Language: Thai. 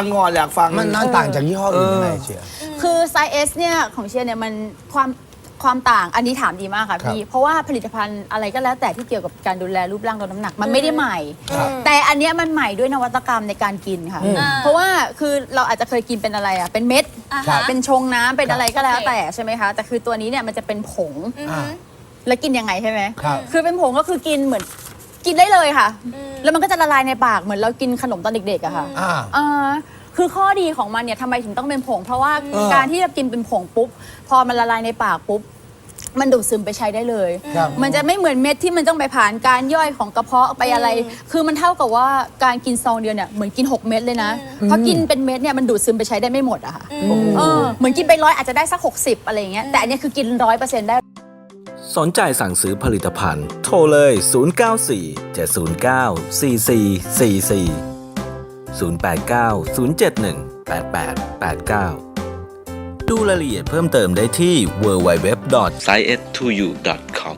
ฟังก่อนอยากฟัง มันน่าต่างจากยี่ห้ออื่นยังไงเชียร์ คือไซส์ S เนี่ยของเชียร์เนี่ยมันความความต่างอันนี้ถามดีมากค่ะพี่ เพราะว่าผลิตภัณฑ์อะไรก็แล้วแต่ที่เกี่ยวกับการดูแลรูปร่างลดน้ำหนักมันไม่ได้ใหม่ ครับแต่อันเนี้ยมันใหม่ด้วยนวัตกรรมในการกินค่ะเพราะว่าคือเราอาจจะเคยกินเป็นอะไรอะเป็นเม็ดอ่าครัฮะบเป็นชงน้ำเป็นอะไรก็แล้วโอเคแต่ใช่ไหมคะแต่คือตัวนี้เนี่ยมันจะเป็นผงอ่าแล้วกินยังไงใช่ไหมครับ คือเป็นผงก็คือกินเหมือนกินได้เลยค่ะ แล้วมันก็จะละลายในปากเหมือนเรากินขนมตอนเด็กๆอะค่ะอ่า เออคือข้อดีของมันเนี่ยทำไมถึงต้องเป็นผง เพราะว่าเออ การที่จะกินเป็นผงปุ๊บ พอมันละลายในปากปุ๊บ มันดูดซึมไปใช้ได้เลย ครับ มันจะไม่เหมือนเม็ดที่มันต้องไปผ่านการย่อยของกระเพาะไปอะไร คือมันเท่ากับว่าการกินซองเดียวเนี่ยเหมือนกิน 6 เม็ดเลยนะ เพราะกินเป็นเม็ดเนี่ยมันดูดซึมไปใช้ได้ไม่หมดอะค่ะเออเหมือนกินไปร้อยอาจจะได้สัก 60 อะไรอย่างเงี้ย แต่อันเนี้ยคือกินร้อยเปอร์เซ็นต์ได้ สนใจสั่งซื้อผลิตภัณฑ์ โทรเลย 094 709 4444 089 071 8889 ดูรายละเอียดเพิ่มเติมได้ที่ www.science2u.com